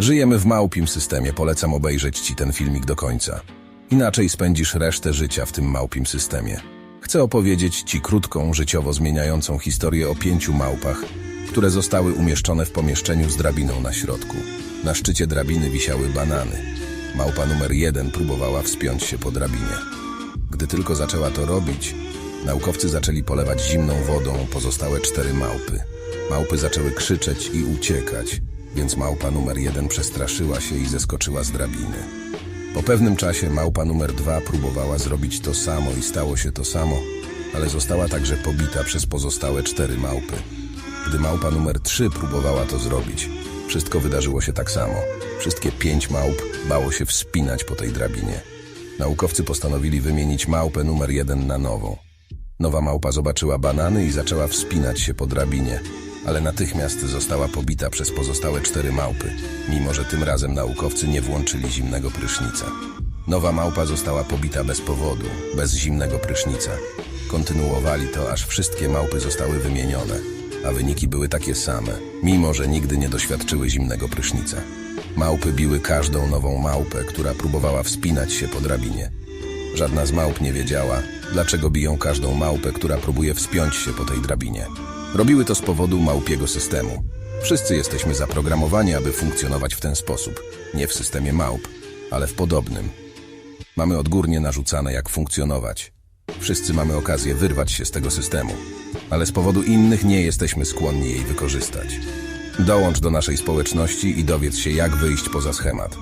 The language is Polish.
Żyjemy w małpim systemie, polecam obejrzeć ci ten filmik do końca. Inaczej spędzisz resztę życia w tym małpim systemie. Chcę opowiedzieć ci krótką, życiowo zmieniającą historię o pięciu małpach, które zostały umieszczone w pomieszczeniu z drabiną na środku. Na szczycie drabiny wisiały banany. Małpa numer jeden próbowała wspiąć się po drabinie. Gdy tylko zaczęła to robić, naukowcy zaczęli polewać zimną wodą pozostałe cztery małpy. Małpy zaczęły krzyczeć i uciekać, więc małpa numer jeden przestraszyła się i zeskoczyła z drabiny. Po pewnym czasie małpa numer dwa próbowała zrobić to samo i stało się to samo, ale została także pobita przez pozostałe cztery małpy. Gdy małpa numer trzy próbowała to zrobić, wszystko wydarzyło się tak samo. Wszystkie pięć małp bało się wspinać po tej drabinie. Naukowcy postanowili wymienić małpę numer jeden na nową. Nowa małpa zobaczyła banany i zaczęła wspinać się po drabinie, ale natychmiast została pobita przez pozostałe cztery małpy, mimo że tym razem naukowcy nie włączyli zimnego prysznica. Nowa małpa została pobita bez powodu, bez zimnego prysznica. Kontynuowali to, aż wszystkie małpy zostały wymienione, a wyniki były takie same, mimo że nigdy nie doświadczyły zimnego prysznica. Małpy biły każdą nową małpę, która próbowała wspinać się po drabinie. Żadna z małp nie wiedziała, dlaczego biją każdą małpę, która próbuje wspiąć się po tej drabinie. Robiły to z powodu małpiego systemu. Wszyscy jesteśmy zaprogramowani, aby funkcjonować w ten sposób. Nie w systemie małp, ale w podobnym. Mamy odgórnie narzucane, jak funkcjonować. Wszyscy mamy okazję wyrwać się z tego systemu, ale z powodu innych nie jesteśmy skłonni jej wykorzystać. Dołącz do naszej społeczności i dowiedz się, jak wyjść poza schemat.